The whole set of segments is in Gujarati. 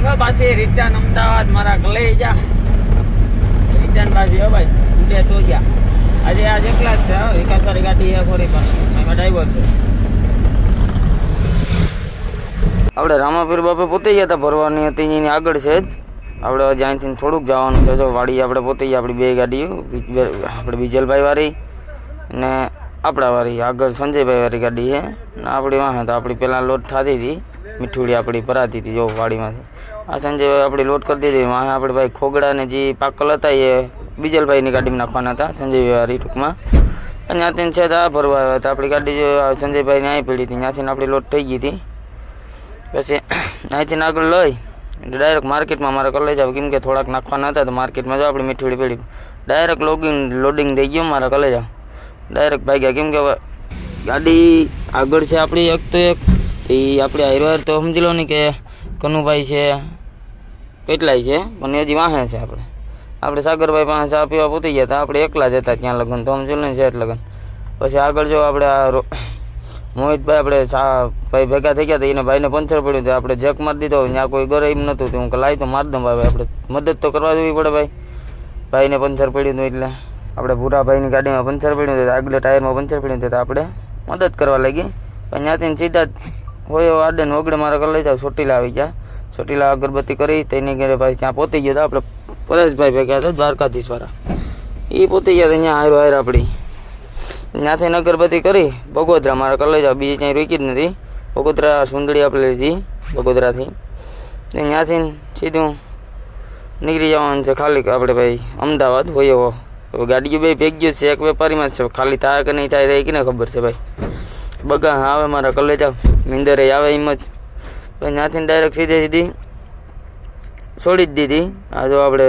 રિટર્ન અમદાવાદ, મારા કલેજા રિટર્ન પાછી હો ભાઈ ઉડે તો ગયા. આજે આજ એકલા છે, હો. એકાદ ગાડી એ ખોરી પણ. એમાં ડ્રાઈવર છે. આપણે રામાપીર બાપે પોતે ગયા હતા ભરવાની હતી એની આગળ છે જ. આપણે હજી અહીંથી થોડુંક જવાનું છે, જો વાડી આપણે પોતે આપણી બે ગાડીઓ આપણે બીજલભાઈ વાળી ને આપણા વાળી, આગળ સંજયભાઈ વાળી ગાડી છે. ને આપણી વાહ તો આપણી પહેલાં લોટ થતી હતી. મીઠુડી આપણી ભરાતી હતી, જો વાડીમાંથી. આ સાંજે આપણી લોડ કરી દીધી. વાહે આપણે ભાઈ ખોગડા ને જે પાકલ હતા એ બીજલભાઈની ગાડીમાં નાખવાના હતા સંજય વ્યવહારી ટૂંકમાં. અને ત્યાંથી છે આ ભરવા આવ્યા હતા. આપણી ગાડી જો સંજયભાઈને અહીં પડી હતી. ત્યાંથી આપણી લોડ થઈ ગઈ હતી. પછી અહીંથી આગળ લઈ ડાયરેક્ટ માર્કેટમાં મારે કરી લઈ જાવ. કેમ કે થોડાક નાખવાના હતા તો માર્કેટમાં જો આપણી મીઠુડી પડી. ડાયરેક્ટ લોગિંગ લોડિંગ થઈ ગયું મારે કરી લઈ જાવ. ડાયરેક્ટ ભાગ્યા. કેમ કે ગાડી આગળ છે આપણી એક તો એક. તો એ આપણે હારવાર તો સમજી લો ને કે કનુભાઈ છે કેટલાય છે, પણ હજી વાહે છે આપણે. આપણે સાગરભાઈ પાસે ચા પીવા પૂતી ગયા હતા, આપણે એકલા જ હતા ત્યાં લગન, તો સમજી લો ને છે લગ્ન. પછી આગળ જો આપણે આ મોહિતભાઈ આપણે સા ભાઈ ભેગા થઈ ગયા હતા, એને ભાઈને પંચર પડ્યું તો આપણે જેક મારી દીધો ત્યાં કોઈ ઘરે એમ નહોતું હું કે લાવી તો મારી દઉં ભાઈ આપણે મદદ તો કરવા દેવી પડે ભાઈ. ભાઈને પંચર પડ્યું હતું એટલે આપણે ભૂરાભાઈની ગાડીમાં પંચર પડ્યું હતું, આગલા ટાયરમાં પંચર પડ્યું હતું આપણે મદદ કરવા લાગી. પણ ત્યાંથી સીધા જ હોય આડન ને મારે કરી લઈ જાવ ચોટીલા આવી ગયા. ચોટીલા અગરબત્તી કરી, તેની ઘરે ભાઈ ત્યાં પહોંચી ગયો તો આપણે પરેશભાઈ ભેગા હતા દ્વારકાધીશ વાળા એ પહોંચી ગયા હતા અહીંયા હારો હાર આપણી ત્યાંથી અગરબત્તી કરી, બગોદરા મારે કરી લઈ જાવ બીજી ક્યાંય રોકી જ નથી. બગોદરા સુંદરી આપણે લીધી, બગોદરાથી. ત્યાંથી સીધું નીકળી જવાનું છે ખાલી આપણે ભાઈ અમદાવાદ, હોય એવો. ગાડીઓ બે ભેગ્યું છે, એક વેપારીમાં છે, ખાલી થાય કે નહીં થાય એ કે ખબર છે ભાઈ. બગા આવે મારા કલે જાવ નિંદરે આવે એમ જ. પછી ત્યાંથી ડાયરેક્ટ સીધે સીધી છોડી જ દીધી. આ જો આપણે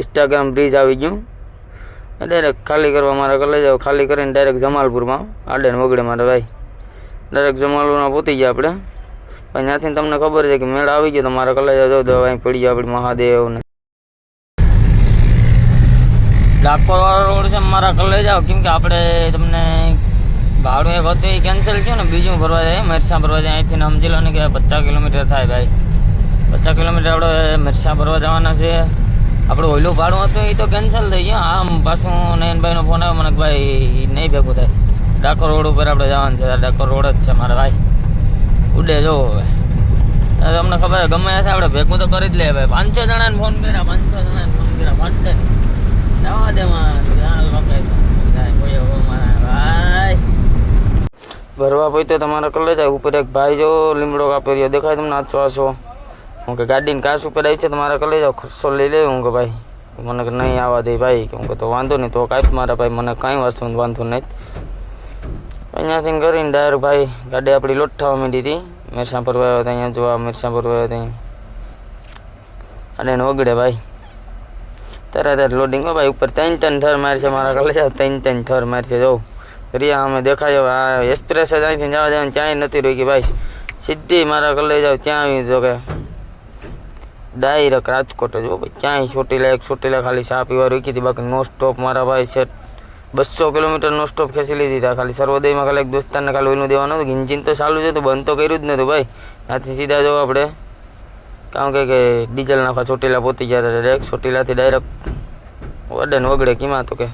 ઇન્સ્ટાગ્રામ બ્રિજ આવી ગયું. ડાયરેક્ટ ખાલી કરવા મારા કલે જાવ ખાલી કરીને ડાયરેક્ટ જમાલપુરમાં આડે વગડે મારા ભાઈ. ડાયરેક્ટ જમાલપુરમાં પહોંચી ગયા આપણે. પછી ત્યાંથી તમને ખબર છે કે મેળ આવી ગયો તો મારા કલે જાવ જો અહીં પડી ગયા આપણે મહાદેવને. ડાકોર રોડ છે મારા કલે જાવ કેમ કે આપણે તમને હતું એ કેન્સલ થયું ને, બીજું ભરવા જાય મરસા ભરવા જાય. અહીંથી સમજી લો ને કે પચાસ કિલોમીટર થાય ભાઈ. પચાસ કિલોમીટર આપણે મરસા ભરવા જવાના છે. આપણું ઓઈલું ભાડું હતું, એ તો કેન્સલ થઈ ગયું. આમ પાછું નયનભાઈનો ફોન આવ્યો, મને કે ભાઈ નહીં ભેગું થાય. ડાકોર રોડ ઉપર આપણે જવાનું છે. ડાકોર રોડ જ છે મારા ભાઈ. ઉડે જો હવે. તમને ખબર ગમે તે આપણે ભેગું તો કરી જ લે ભાઈ. પાંચસો જણાને ફોન કર્યા, પાંચસો જણાને ફોન કર્યા. પાંચ જવા દે માં ચાલ બાપરે. જાય, કોઈ મારા ભાઈ ભરવા પૈતે તમારે કલે જાય. ઉપર એક ભાઈ જો લીમડો કાપી રહ્યો. દેખાય તમને આછો આછો હું કે ગાડીની કાચ ઉપર આવી છે તમારે કલે જાઓ ખર્ચો લઈ લે હું કે ભાઈ. મને કે નહીં આવવા દે ભાઈ. કે હું કે તો વાંધો નહીં, તો કાંઈ મારા ભાઈ. મને કાંઈ વસ્તુ વાંધો નહીં. અહીંયાથી કરીને ડાયરેક્ટ ભાઈ, ગાડી આપણી લોટ થવા માંડી હતી. મિરસા ભરવા આવ્યા હતા અહીંયા જોવા મિરસા ભરવા આવ્યા હતા અને એને ઓગળે ભાઈ. તરત જ લોડિંગમાં ભાઈ. ઉપર ત્રણ ત્રણ થર મારશે, મારા કલે જાવ. ત્રણ ત્રણ થર મારશે, જોઉં. રિયા અમે દેખાય આ એક્સપ્રેસ જ અહીંથી જવા દેવાનું ત્યાંય નથી રોકી ભાઈ, સીધી મારા કલે જાવ ત્યાં આવી જો કે ડાયરેક્ટ રાજકોટ જ ભાઈ. ક્યાંય ચોટીલા એક ચોટીલા ખાલી ચા પીવા રોકી હતી બાકી નો સ્ટોપ મારા ભાઈ છે. બસો કિલોમીટર નો સ્ટોપ ખેંચી લીધી હતા ખાલી સર્વોદયમાં ખાલી એક દોસ્તારને ખાલી ઓઈલું દેવાનું હતું ઇન્જિન તો ચાલુ છે તો બંધ તો કર્યું જ નહોતું ભાઈ. ત્યાંથી સીધા જવું આપણે, કારણ કે કે ડીઝલ નાખવા ચોટીલા પહોંચી ગયા હતા ડાયરેક્ટ ચોટીલાથી ડાયરેક્ટ વડે ને વગડે, કીમાં તો કે.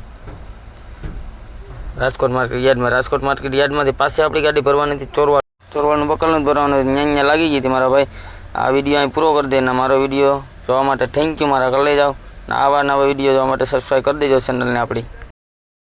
રાજકોટ માર્કેટ યાર્ડમાં. રાજકોટ માર્કેટ યાર્ડમાંથી પાસે આપણી ગાડી ભરવાની હતી. ચોરવા ચોરવાનું બકલનું ભરવાનું. ત્યાં ત્યાં લાગી ગઈ હતી મારા ભાઈ. આ વીડિયો અહીં પૂરો કરી દે ને મારો વીડિયો જોવા માટે થેન્ક યુ મારા કરી લઈ જાઓ. આવા નવા વીડિયો જોવા માટે સબસ્ક્રાઈબ કરી દેજો ચેનલને આપણી.